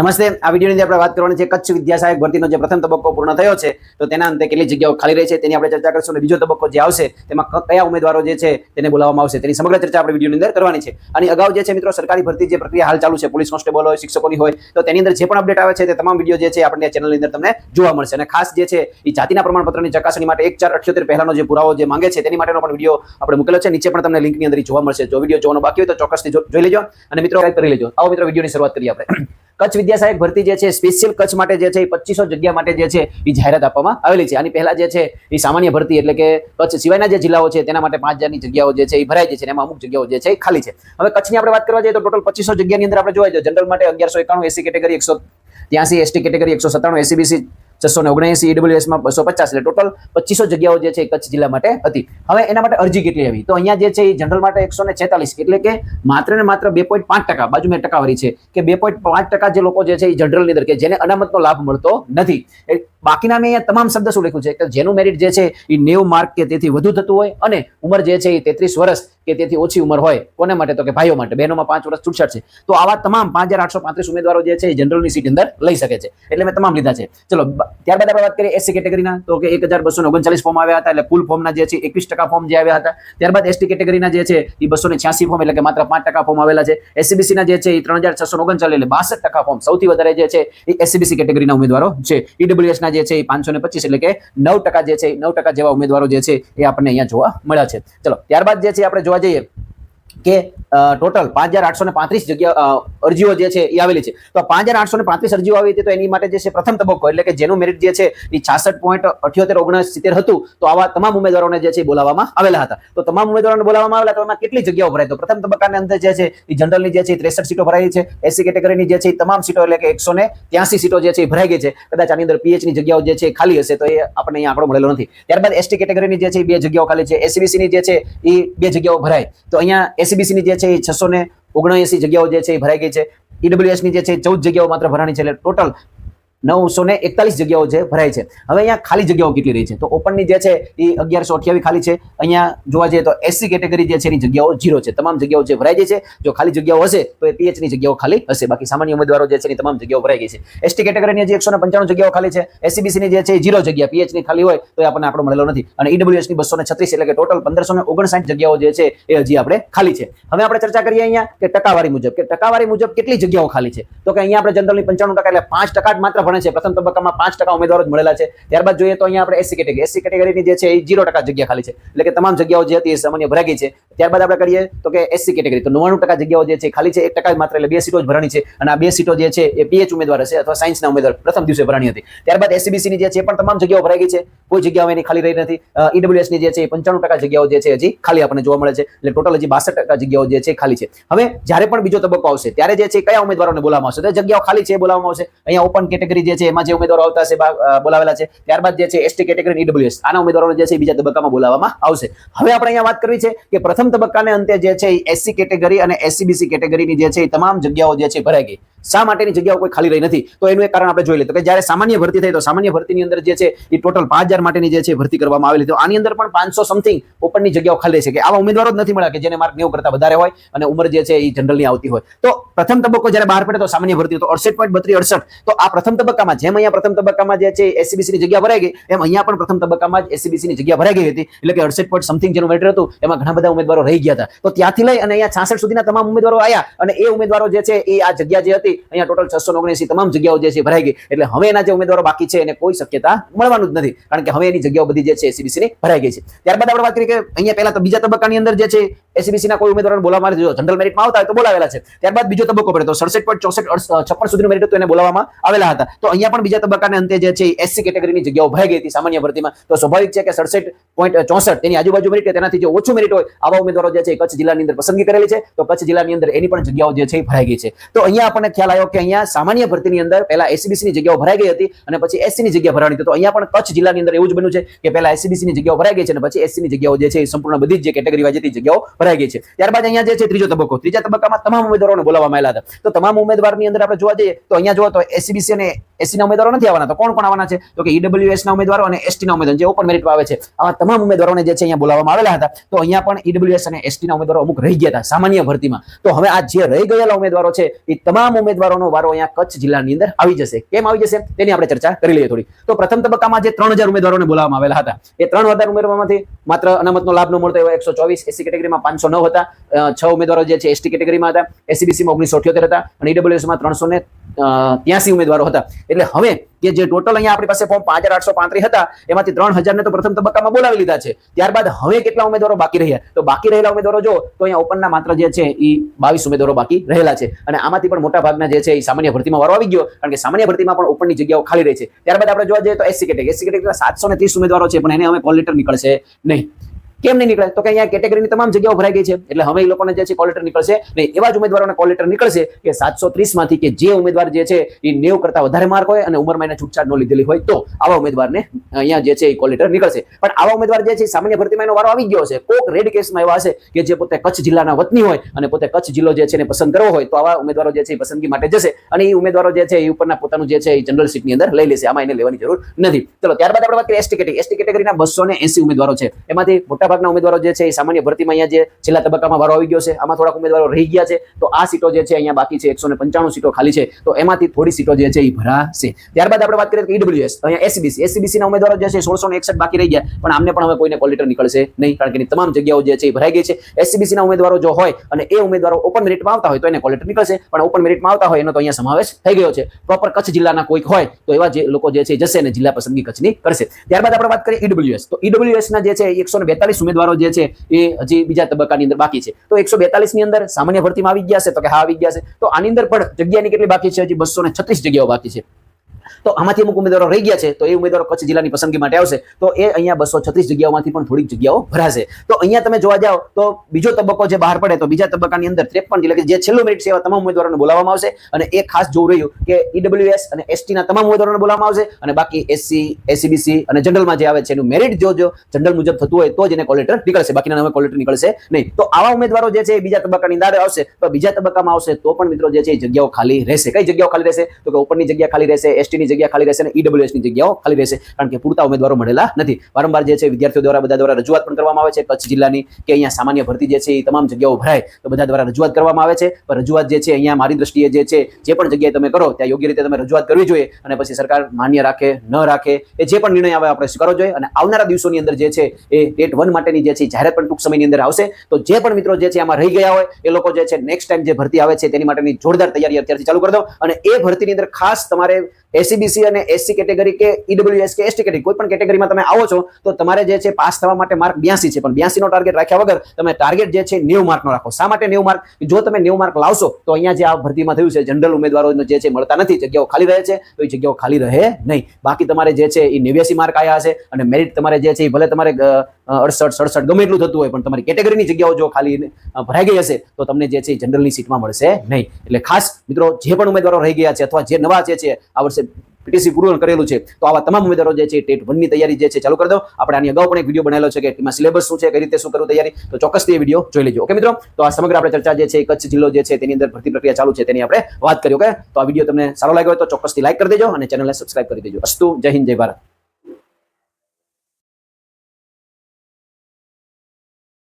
નમસ્તે, આ વિડીયોની આપણે વાત કરવાની છે કચ્છ વિદ્યા સહાયક ભરતીનો જે પ્રથમ તબક્કો પૂર્ણ થયો છે, તો તેના અંતે કેટલી જગ્યાઓ ખાલી રહી છે તેની આપણે ચર્ચા કરીશું અને બીજો તબક્કો જે આવશે, તેમાં કયા ઉમેદવારો જે છે તેને બોલાવવામાં આવશે, તેની સમગ્ર ચર્ચા આપણે વિડીયોની અંદર કરવાની છે. અને અગાઉ જે છે મિત્રો, સરકારી ભરતી જે પ્રક્રિયા હાલ ચાલુ છે, પોલીસ કોન્સ્ટેબલ હોય, શિક્ષકોની હોય, તો તેની અંદર જે પણ અપડેટ આવે છે તે તમામ વીડિયો જે છે આપણને ચેનલની અંદર તમને જોવા મળશે. અને ખાસ જે છે એ જાતિના પ્રમાણપત્રની ચકાસણી માટે એક ચાર અઠ્યોતેર પહેલાનો જે પુરાવો જે માંગે છે તેની માટેનો પણ વીડિયો આપણે મૂકેલો છે. નીચે પણ તમને લિંકની અંદર જોવા મળશે. જો વીડિયો જોવાનો બાકી હોય તો ચોક્કસથી જોઈ લેજો. અને મિત્રો કરી લેજો. આવો મિત્રો, વિડીયોની શરૂઆત કરીએ આપણે. કચ્છ વિદ્યા સહાયક ભરતી જે છે સ્પેશિયલ કચ્છ માટે જે છે, એ પચીસો જગ્યા માટે જે છે, એ જાહેરાત આપવામાં આવેલી છે. આની પહેલા જે છે, એ સામાન્ય ભરતી એટલે કે કચ્છ સિવાયના જે જિલ્લાઓ છે, તેના માટે પાંચ હજારની જગ્યાઓ જે છે, એ ભરાય છે એમાં અમુક જગ્યાઓ જે છે, એ ખાલી છે. હવે કચ્છની આપણે વાત કરવા જઈએ તો ટોટલ પચીસો જગ્યાની અંદર આપણે જોવા તો જનરલ માટે અગિયારસો એકાણું એસી કેટેગરી એકસો ત્યાંસી એસટી કેટેગરી એકસો સત્તાણું એસીબીસી છસો ને ઓગણએસી ઈડબ્લ્યુએસમાં બસો પચાસ એટલે ટોટલ પચીસો જગ્યાઓ જે છે કચ્છ જિલ્લા માટે હતી. હવે એના માટે અરજી કેટલી આવી? તો અહીંયા જે છે એ જનરલ માટે એકસો ને છેતાલીસ, એટલે કે માત્ર ને માત્ર બે પોઈન્ટ પાંચ ટકા બાજુ મેં ટકાવારી છે કે બે પોઈન્ટ પાંચ ટકા જે લોકો જે છે એ જનરલની અંદર કે જેને અનામતનો લાભ મળતો નથી. બાકીના મેં અહીંયા તમામ શબ્દ શું લખ્યું છે? કે જેનું મેરિટ જે છે એ નેવ માર્ક કે તેથી વધુ થતું હોય અને ઉંમર જે છે એ તેત્રીસ વર્ષ કે તેથી ઓછી ઉંમર હોય. કોને માટે? તો કે ભાઈઓ માટે. બહેનોમાં પાંચ વર્ષ છૂટછાટ છે. તો આવા તમામ પાંચ હજાર આઠસો પાંત્રીસ ઉમેદવારો જે છે એ જનરલની સીટ અંદર લઈ શકે છે. એટલે મેં તમામ લીધા છે. ચલો ત્યારબાદ આપણે વાત કરીએ એસસી કેટેગરીના તો કે એક હજાર બસો ઓગણચાલીસ ફોર્મ આવ્યા હતા એટલે કુલ ફોર્મના જે છે એકવીસ ટકા ફોર્મ જે આવ્યા હતા. ત્યારબાદ એસટી કેટેગરીના જે છે એ બસો છ્યાસી ફોર્મ એટલે કે માત્ર પાંચ ટકા ફોર્મ આવેલા છે. એસસીબીસી ના જે છે એ ત્રણ હજાર છસો ઓગણચાલીસ એટલે બાસઠ ટકા ફોર્મ સૌથી વધારે જે છે એ એસસીબીસી કેટેગરીના ઉમેદવારો છે. ઈડબ્લ્યુએસ ના જે છે એ પાંચસો ને પચીસ એટલે કે નવ ટકા જે છે નવ ટકા જેવા ઉમેદવારો જે છે એ આપણને અહીંયા જોવા મળ્યા છે. ચલો, ત્યારબાદ જે છે આપણે જોવા જઈએ. કે ટોટલ પાંચ હજાર આઠસો ને પાંત્રીસ જગ્યા અરજીઓ જે છે એ આવેલી છે તો પાંચ હજાર આઠસો ને પાંત્રીસ અરજીઓ આવી હતી તો એની માટે જે છે પ્રથમ તબક્કો એટલે કે જેનું મેરિટ જે છે એ છાસઠ પોઈન્ટ અઠ્યોતેર ઓગણસ સિત્તેર હતું તો આવા તમામ ઉમેદવારોને જે છે એ બોલાવવામાં આવેલા હતા તો તમામ ઉમેદવારોને બોલાવવામાં આવેલા તો એમાં કેટલી જગ્યાઓ ભરાય તો પ્રથમ તબક્કાની અંદર જે છે એ જનરલની જે છે ત્રેસઠ સીટો ભરાઈ છે એસી કેટેગરીની જે છે એ તમામ સીટો એટલે કે એકસો ને ત્યાસી સીટો જે છે એ ભરાઈ ગઈ છે કદાચ આની અંદર પીએચની જગ્યાઓ જે છે એ ખાલી હશે તો એ આપણને અહીંયા આંકડો મળેલો નથી ત્યારબાદ એસટી કેટેગરીની જે છે એ બે જગ્યાઓ ખાલી છે એસસીબીસીની જે છે એ બે જગ્યાઓ ભરાય તો અહીંયા એસસીબીસી ની જે છે એ છસો ને ઓગણએસી જગ્યાઓ જે છે એ ભરાઈ ગઈ છે. ઈડબ્લ્યુએસની જે છે ચૌદ જગ્યાઓ માત્ર ભરાણી છે. એટલે ટોટલ નવસો ને એકતાલીસ જગ્યાઓ જે ભરાય છે. હવે અહીંયા ખાલી જગ્યાઓ કેટલી રહી છે? તો ઓપનની જે છે, એ અગિયારસો અઠ્યાવીસ ખાલી છે. અહીંયા જોવા જઈએ તો એસસી કેટેગરી જે છે, એની જગ્યાઓ જીરો છે. તમામ જગ્યાઓ જે ભરાઈ ગઈ છે, જો ખાલી જગ્યાઓ હશે, તો એ પીએચની જગ્યાઓ ખાલી હશે. બાકી સામાન્ય ઉમેદવારો જે છે, એની તમામ જગ્યાઓ ભરાઈ ગઈ છે. એસટી કેટેગરીની જે એકસો પંચાણું જગ્યાઓ ખાલી છે. એસસીબીસી ની જે છે જીરો જગ્યા. પીએચની ખાલી હોય, તો એ આપણને આંકડો મળેલો નથી. અને ઈડબ્લ્યુએસની બસો છત્રીસ, એટલે કે ટોટલ પંદરસો ને ઓગણસાઠ જગ્યાઓ જે છે, એ હજી આપણે ખાલી છે. હવે આપણે ચર્ચા કરીએ અહીંયા કે ટકાવારી મુજબ. કે ટકાવારી મુજબ કેટલી જગ્યાઓ ખાલી છે? તો કે અહીંયા આપણે જનરલી પંચાણું ટકા, એટલે પાંચ ટકા માત્ર ભણે છે. પ્રથમ તબક્કામાં પાંચ ટકા ઉમેદવારો જ મળેલા છે. ત્યારબાદ જોઈએ તો અહીંયા આપણે એસસી કેટેગરી. એસસી કેટેગરીની જે છે એ જીરો ટકા જગ્યા ખાલી છે. એટલે કે તમામ જગ્યાઓ જે હતી એ સામાન્ય ભરાગી છે. ત્યારબાદ આપણે કરીએ તો કે એસસી કેટેગરી. તો નવ્વાણું ટકા જગ્યાઓ જે છે ખાલી છે. એક ટકા માત્ર એટલે બે સીટો જ ભરાણી છે. અને આ બે સીટો જે છે એ પીએચ ઉમેદવાર હશે અથવા સાયન્સના ઉમેદવાર પ્રથમ દિવસે ભરાણી હતી. ત્યારબાદ એસસીબીસીની જે છે પણ તમામ જગ્યાઓ ભરાઈ ગઈ છે. કોઈ જગ્યાઓ એની ખાલી રહી નથી. ઈડબ્લ્યુએસની જે છે એ પંચાણું ટકા જગ્યાઓ જે છે હજી ખાલી આપણને જોવા મળે છે. એટલે ટોટલ હજી બાસઠ ટકા જગ્યાઓ જે છે ખાલી છે. હવે જ્યારે પણ બીજો તબક્કો આવશે, ત્યારે જે છે કયા ઉમેદવારોને બોલાવવામાં આવશે? તો જગ્યાઓ ખાલી છે બોલાવવામાં આવશે. અહીંયા ઓપન કેટેગરી જે છે, એમાં જે ઉમેદવારો આવતા હશે બોલાવેલા છે, ત્યારબાદ જે છે એસટી કેટેગરી ઈડબ્લ્યુએસ આના ઉમેદવારો જે છે, બીજા તબક્કામાં બોલાવવામાં આવશે. હવે આપણે અહીંયા વાત કરવી છે કે પ્રથમ તબક્કાને અંતે જે છે એસસી કેટેગરી અને એસસીબીસી કેટેગરીની જે છે તમામ જગ્યાઓ જે છે, ભરાઈ ગઈ. શા માટેની જગ્યાઓ કોઈ ખાલી રહી નથી? તો એનું એક કારણ આપણે જોઈ લઈએ. તો કે જ્યારે સામાન્ય ભરતી થઈ, તો સામાન્ય ભરતીની અંદર જે છે, એ ટોટલ પાંચ હજાર માટેની જે છે ભરતી કરવામાં આવેલી. તો આની અંદર પણ પાંચસો સમથિંગ ઓપનની જગ્યાઓ ખાલી છે. કે આવા ઉમેદવારો જ નથી મળ્યા કે જેને માર્ક નેવું કરતા વધારે હોય અને ઉંમર જે છે, એ જનરલની આવતી હોય. તો પ્રથમ તબક્કો જ્યારે બહાર પડે, તો સામાન્ય ભરતી તો અડસઠ પોઈન્ટ બત્રીસ અડસઠ. તો આ પ્રથમ તબક્કામાં, જેમ અહીંયા પ્રથમ તબક્કામાં જે છે એસસીબીસીની જગ્યા ભરાઈ ગઈ, એમ અહીંયા પણ પ્રથમ તબક્કામાં જ એસસીબીસી ની જગ્યા ભરાઈ ગઈ હતી. એટલે કે અડસઠ પોઈન્ટ સમથિંગ જેનું મેટર હતું, એમાં ઘણા બધા ઉમેદવારો રહી ગયા હતા. તો ત્યાંથી લઈ અને અહીંયા છાસઠ સુધીના તમામ ઉમેદવારો આવ્યા અને એ ઉમેદવારો જે છે, એ આ જગ્યા જે હતી અહીંયા ટોટલ છસો ઓગણસી તમામ જગ્યાઓ જે છે ભરાઈ ગઈ. એટલે હવે એના જે ઉમેદવારો બાકી છે એને કોઈ શક્યતા મળવાનું જ નથી. કારણ કે હવે એની જગ્યાઓ બધી જે છે એસસીબીસી ની ભરાઈ ગઈ છે. ત્યારબાદ આપણે વાત કરીએ કે અહીંયા પહેલા તો બીજા તબક્કાની અંદર જે છે એસસીબીસી ના કોઈ ઉમેદવારોને બોલાવવામાં નથી જનરલ મેરિટમાં આવતા હોય તો બોલાવેલા છે. ત્યારબાદ બીજો તબક્કો પડે તો સડસઠ પોઈન્ટ ચોસઠ છપ્પન સુધીનું મેરિટ હતું એને બોલાવવામાં આવેલા હતા. તો અહીંયા પણ બીજા તબક્કાને અંતે જે છે એસસી કેટેગરીની જગ્યાઓ ભરાઈ ગઈ હતી સામાન્ય ભરતીમાં. તો સ્વાભાવિક છે કે સડસઠ પોઈન્ટ ચોસઠ તેની આજુબાજુ મેરિટ તેનાથી જે ઓછું મેરિટ હોય, આવા ઉમેદવારો જે છે કચ્છ જિલ્લાની અંદર પસંદગી કરેલી છે. તો કચ્છ જિલ્લાની અંદર એની પણ જગ્યાઓ જે છે ભરાઈ ગઈ છે. તો અહીંયા આપણને ખ્યાલ આવ્યો કે અહીંયા સામાન્ય ભરતીની અંદર પહેલા એસસીબીસી ની જગ્યાઓ ભરાઈ ગઈ હતી અને પછી એસસી ની જગ્યા ભરાણી હતી. તો અહીંયા પણ કચ્છ જિલ્લાની અંદર એવું જ બન્યું છે કે પહેલા એસીબીસી ની જગ્યાઓ ભરાઈ ગઈ છે અને પછી એસસી ની જગ્યાઓ જે છે સંપૂર્ણ બધી જ કેટેગરી વાઇઝ હતી જગ્યાઓ ભરાઈ ગઈ છે. ત્યારબાદ અહીંયા જે છે ત્રીજો તબક્કો. ત્રીજા તબક્કામાં તમામ ઉમેદવારોને બોલાવવામાં આવેલા હતા. તો તમામ ઉમેદવારની અંદર આપણે જોવા જઈએ તો અહીંયા જોવા તો એસીબીસી અને એસસી ના ઉમેદવારો નથી આવવાના. તો કોણ કોણ આવવાના છે? તો કે ઈડબ્લ્યુએસના ઉમેદવારો અને એસટીના ઉમેદવારો. જે ઓપન મેરિટ આવે છે. આવા તમામ ઉમેદવારોને જે છે અહીંયા બોલાવવામાં આવેલા હતા. તો અહીંયા પણ ઈડબ્લ્યુએસ અને એસટીના ઉમેદવારો અમુક રહી ગયા હતા, સામાન્ય ભરતીમાં. તો હવે આ જે રહી ગયેલા ઉમેદવારો છે, એ તમામ ઉમેદવારોનો વારો અહીંયા કચ્છ જિલ્લાની અંદર આવી જશે. કેમ આવી જશે? તેની આપણે ચર્ચા કરી લઈએ થોડી. તો પ્રથમ તબક્કામાં જે ત્રણ હજાર ઉમેદવારોને બોલાવવામાં આવેલા હતા. એ ત્રણ હજાર ઉમેદવારોમાંથી માત્ર અનામતનો લાભ ન મળતો એવા એકસો ચોવીસ એસસી કેટેગરીમાં પાંચસો નવ હતા. છ ઉમેદવારો જે છે એસટી કેટેગરીમાં હતા. એસસીબીસીમાં ઓગણીસો અઠ્યોતેર હતા અને ઈડબ્લ્યુએસમાં ત્રણસો ને ત્યાસી ઉમેદવારો હતા. એટલે હવે કે જે ટોટલ અહીંયા આપણી પાસે ફોર્મ પાંચ આઠસો પાંત્રીસ હતા, એમાંથી ત્રણ હજારને તો પ્રથમ તબક્કામાં બોલાવી લીધા છે. ત્યારબાદ હવે કેટલા ઉમેદવારો બાકી રહ્યા? તો બાકી રહેલા ઉમેદવારો જો, તો અહીંયા ઓપનના માત્ર જે છે એ બાવીસ ઉમેદવારો બાકી રહેલા છે. અને આમાંથી પણ મોટા ભાગના જે છે એ સામાન્ય ભરતીમાં વારો આવી ગયો, કારણ કે સામાન્ય ભરતીમાં પણ ઓપનની જગ્યાઓ ખાલી રહી છે. ત્યારબાદ આપણે જોવા જઈએ તો એસસી કેટેગરી એસસી કેટેગરીના સાતસો ને ત્રીસ ઉમેદવારો છે, પણ એને હવે કોલ લેટર નીકળશે નહીં. કેમ નહીં નીકળે? તો કે અહીંયા કેટેગરીની તમામ જગ્યાઓ ભરાઈ ગઈ છે. એટલે હવે એ લોકોને જે છે કોલ નીકળશે ને એવા જ ઉમેદવારોને કોલ લેટર નીકળશે કે સાતસો માંથી કે જે ઉમેદવાર જે છે એ નેવ કરતા વધારે માર્ક હોય અને ઉંમરમાં એને છૂટછાટ ન લીધેલી હોય તો આવા ઉમેદવારને અહીંયા જે છે એ કોલ લેટર નીકળશે. પણ આવા ઉમેદવાર જે છે સામાન્ય ભરતીમાં એનો વારો આવી ગયો છે. કોક રેડ કેસમાં એવા હશે કે જે પોતે કચ્છ જિલ્લાના વતની હોય અને પોતે કચ્છ જિલ્લો જે છે એને પસંદ કરવો હોય તો આવા ઉમેદવારો જે છે એ પસંદગી માટે જશે અને એ ઉમેદવારો જે છે એ ઉપરના પોતાનું જે છે એ જનરલ સીટની અંદર લઈ લેશે. આમાં એને લેવાની જરૂર નથી. ચલો, ત્યારબાદ આપણે વાત કરીએ એસટી કેટેગરી એસટી કેટેગરીના બસો ને ઉમેદવારો છે. એમાંથી મોટાભાગના ઉમેદવારો જે છે એ સામાન્ય ભરતીમાં અહીંયા જે છેલ્લા તબક્કામાં વારો આવી ગયો છે, આમાં થોડાક ઉમેદવારો રહી ગયા છે. તો આ સીટો જે છે અહીંયા બાકી છે, એકસો પંચાણું સીટો ખાલી છે. તો એમાંથી થોડી સીટો જે છે એ ભરાશે. ત્યારબાદ આપણે વાત કરીએ કે ઈડબ્લ્યુએસ અહીંયા એસસીબીસી એસસીબીસી ના ઉમેદવારો જે છે સોળસો એકસઠ બાકી રહી ગયા, પણ આમને પણ હવે કોઈને કોલિટર નીકળશે નહીં, કારણ કે તમામ જગ્યાઓ જે છે એ ભરાઈ ગઈ છે. એસસીબીસીના ઉમેદવારો જો હોય અને એ ઉમેદવારો ઓપન મેરિટમાં આવતા હોય તો એને કોલેટર નીકળશે, પણ ઓપન મેરિટમાં આવતા હોય એનો તો અહીંયા સમાવેશ થઈ ગયો છે. પ્રોપર કચ્છ જિલ્લાના કોઈક હોય, તો એવા જે લોકો જે છે જશે અને જિલ્લા પસંદગી કચ્છની કરશે. ત્યારબાદ આપણે વાત કરીએ ઈડબ્લ્યુએસ તો ઈડબ્લ્યુએસ ના જે છે એકસો ને ઉમેદવારો જે છે એ હજી બીજા તબક્કાની અંદર બાકી છે. તો એકસો બેતાલીસની અંદર સામાન્ય ભરતીમાં આવી ગયા છે તો કે હા આવી ગયા છે. તો આની અંદર પણ જગ્યાની કેટલી બાકી છે? હજી બસો છત્રીસ જગ્યાઓ બાકી છે. તો આમાંથી અમુક ઉમેદવારો રહી ગયા છે, તો એ ઉમેદવારો કચ્છ જિલ્લાની પસંદગી માટે આવશે. તો એ અહીંયા બસો છત્રીસ જગ્યાઓમાંથી પણ થોડીક જગ્યાઓ ભરાશે. તો અહીંયા તમે જોવા જાઓ, તો બીજો તબક્કો જે બહાર પડે, તો બીજા તબક્કાની અંદર ત્રેપન એટલે કે જે છેલ્લું મેરિટ છે એવા તમામ ઉમેદવારોને બોલાવવામાં આવશે. અને એ ખાસ જોવું રહ્યું કે ઈડબ્લ્યુએસ અને એસટીના તમામ ઉમેદવારોને બોલાવવામાં આવશે. અને બાકી એસસી એસીબીસી અને જનરલમાં જે આવે છે, એનું મેરિટ જો જો જનરલ મુજબ થતું હોય, તો જ એને કોલેટર નીકળશે. બાકીના હવે કોલેટર નીકળશે નહીં. તો આવા ઉમેદવારો જે છે એ બીજા તબક્કાની અંદર આવશે. તો બીજા તબક્કામાં આવશે, તો પણ મિત્રો જે છે એ જગ્યાઓ ખાલી રહેશે. કઈ જગ્યાઓ ખાલી રહેશે? તો કે ઉપરની જગ્યા ખાલી રહેશે એસટી ની જગ્યા ખાલી રહેશે અને ઈડબ્લ્યુએસની જગ્યાઓ ખાલી રહેશે. કારણ કે પૂરતા ઉમેદવારો મળેલા નથી. વારંવાર જે છે વિદ્યાર્થીઓ દ્વારા બધા દ્વારા રજૂઆત પણ કરવામાં આવે છે. કચ્છ જિલ્લાની કે અહીંયા સામાન્ય ભરતી જે છે એ તમામ જગ્યાઓ ભરાય તો બધા દ્વારા રજૂઆત કરવામાં આવે છે. પણ રજૂઆત જે છે અહીંયા મારી દ્રષ્ટિએ જે છે, જે પણ જગ્યાએ તમે કરો, ત્યાં યોગ્ય રીતે તમે રજૂઆત કરવી જોઈએ અને પછી સરકાર માન્ય રાખે, ન રાખે એ જે પણ નિર્ણય આવે આપણે સ્વીકારવો જોઈએ. અને આવનારા દિવસોની અંદર જે છે એ ટેટ વન માટેની જે છે જાહેરાત પણ ટૂંક સમયની અંદર આવશે. તો જે પણ મિત્રો જે છે આમાં રહી ગયા હોય, એ લોકો જે છે નેક્સ્ટ ટાઈમ જે ભરતી આવે છે તેની માટેની જોરદાર તૈયારી અત્યારથી ચાલુ કરી દો. અને એ ભરતીની અંદર ખાસ તમારે એસીબીસી અને એસસી કેટેગરી કે ઈડબ્લ્યુએસ કે એસટી કેટેગરી કોઈ પણ કેટેગરીમાં તમે આવો છો, તો તમારે જે છે પાસ થવા માટે માર્ક બ્યાસી છે. પણ બ્યાસી નો ટાર્ગેટ રાખ્યા વગર તમે ટાર્ગેટ જે છે નેવું માર્કનો રાખો. શા માટે નેવું માર્ક જો તમે નેવું માર્ક લાવશો, તો અહીંયા જે આ ભરતીમાં થયું છે જનરલ ઉમેદવારો જે છે મળતા નથી, જગ્યાઓ ખાલી રહે છે, તો એ જગ્યાઓ ખાલી રહે નહીં. બાકી તમારે જે છે એ નેવ્યાસી માર્ક આવ્યા હશે અને મેરિટ તમારે જે છે એ ભલે તમારે અડસઠ, સડસઠ ગમે એટલું થતું હોય, પણ તમારી કેટેગરીની જગ્યાઓ જો ખાલી ભરાઈ ગઈ હશે, તો તમને જે છે જનરલની સીટમાં મળશે નહીં. એટલે ખાસ મિત્રો, જે પણ ઉમેદવારો રહી ગયા છે અથવા જે નવા જે છે, આ વર્ષે પીટીસી પૂરું કરેલું છે, તો આવા તમામ ઉમેદવારો જે છે ટેટ વનની તૈયારી જે છે ચાલુ કરી દો. આપણે આની અગાઉ પણ એક વીડિયો બનાવેલો છે કે એમાં સિલેબસ શું છે, કઈ રીતે શું કરવું તૈયારી, તો ચોક્કસથી તે વીડિયો જોઈ લેજો. ઓકે મિત્રો? તો આ સમગ્ર આપણે ચર્ચા જે છે કચ્છ જિલ્લો જે છે તેની અંદર ભરતી પ્રક્રિયા ચાલુ છે તેની આપણે વાત કરી, ઓકે? તો આ વીડિયો તમને સારો લાગ્યો હોય તો ચોક્કસથી લાઈક કરી દેજો અને ચેનલને સબસ્ક્રાઈબ કરી દેજો. અસ્તુ, જય હિન્દ, જય ભારત.